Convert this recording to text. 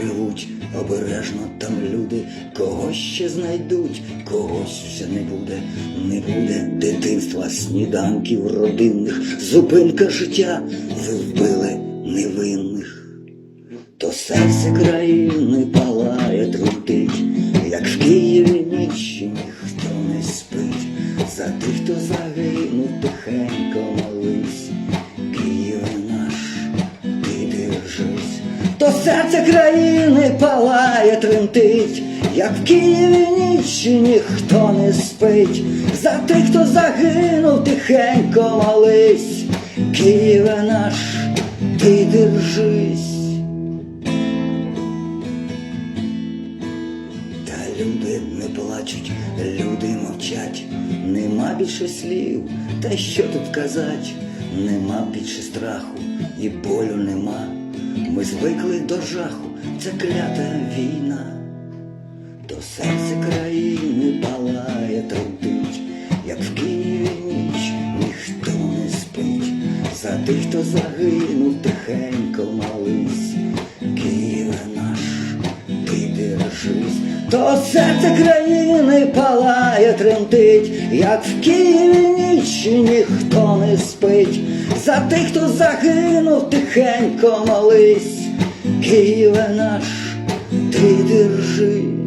ревуть, обережно там люди, когось ще знайдуть, когось вже не буде, не буде дитинства, сніданків родинних, зупинка життя, ви вбили невинних. То серце країни палає, трутить, як в Києві ніч ніхто не спить. За тих, хто загинув, То серце країни палає, тремтить, як в Києві ніч ніхто не спить. За тих, хто загинув, тихенько молись, Києве наш, ти держись. Та люди не плачуть, люди мовчать, нема більше слів, та що тут казать, нема більше страху і болю нема. Ми звикли до жаху, це клята війна, то серце країни палає, тремтить, як в Києві ніч ніхто не спить. За тих, хто загинув, тихенько молись, Києве наш ти держись, то серце країни палає, тремтить, як в Києві ніч ніхто не спить. За тих, хто загинув, тихенько молись, Києве наш, ти держись.